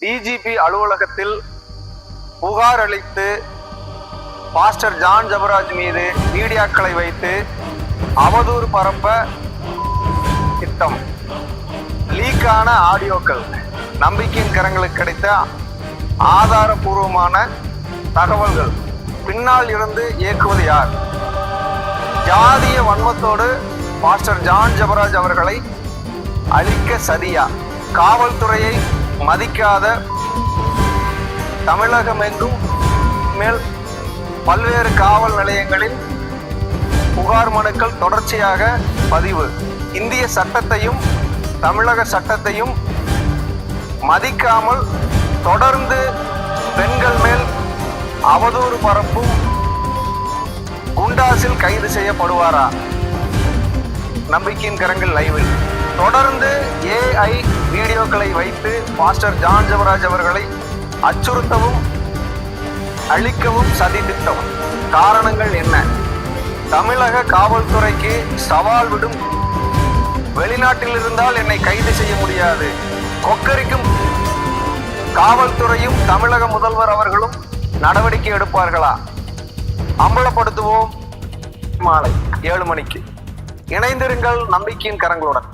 DGP அலுவலகத்தில் புகார் அளித்து பாஸ்டர் ஜான் ஜபராஜ் மீது மீடியாக்களை வைத்து அவதூறு பரப்ப திட்டம். லீக்கான ஆடியோக்கள். நம்பிக்கையின் கரங்களுக்கு கிடைத்த ஆதாரபூர்வமான தகவல்கள். பின்னால் இருந்து இயக்குவது யார்? ஜாதிய வன்மத்தோடு மாஸ்டர் ஜான் ஜபராஜ் அவர்களை அழிக்க சதியா? காவல்துறையை மதிக்காத தமிழகமெங்கும் மேல் பல்வேறு காவல் நிலையங்களில் புகார் மனுக்கள் தொடர்ச்சியாக பதிவு. இந்திய சட்டத்தையும் தமிழக சட்டத்தையும் மதிக்காமல் தொடர்ந்து பெண்கள் மேல் அவதூறு பரப்பும் குண்டாசில் கைது செய்யப்படுவாரா? நம்பிக்கையின் கரங்கள் லைவில் தொடர்ந்து ஏஐ வீடியோக்களை வைத்து மாஸ்டர் ஜான் ஜவராஜ் அவர்களை அச்சுறுத்தவும் அழிக்கவும் சதி திட்டம். காரணங்கள் என்ன? தமிழக காவல்துறைக்கு சவால் விடும். வெளிநாட்டில் இருந்தால் என்னை கைது செய்ய முடியாது. கொக்கரிக்கும் காவல்துறையும் தமிழக முதல்வர் அவர்களும் நடவடிக்கை எடுப்பார்களா? அம்பலப்படுத்துவோம். மாலை ஏழு மணிக்கு. இணைந்திருங்கள் நம்பிக்கையின் கரங்களுடன்.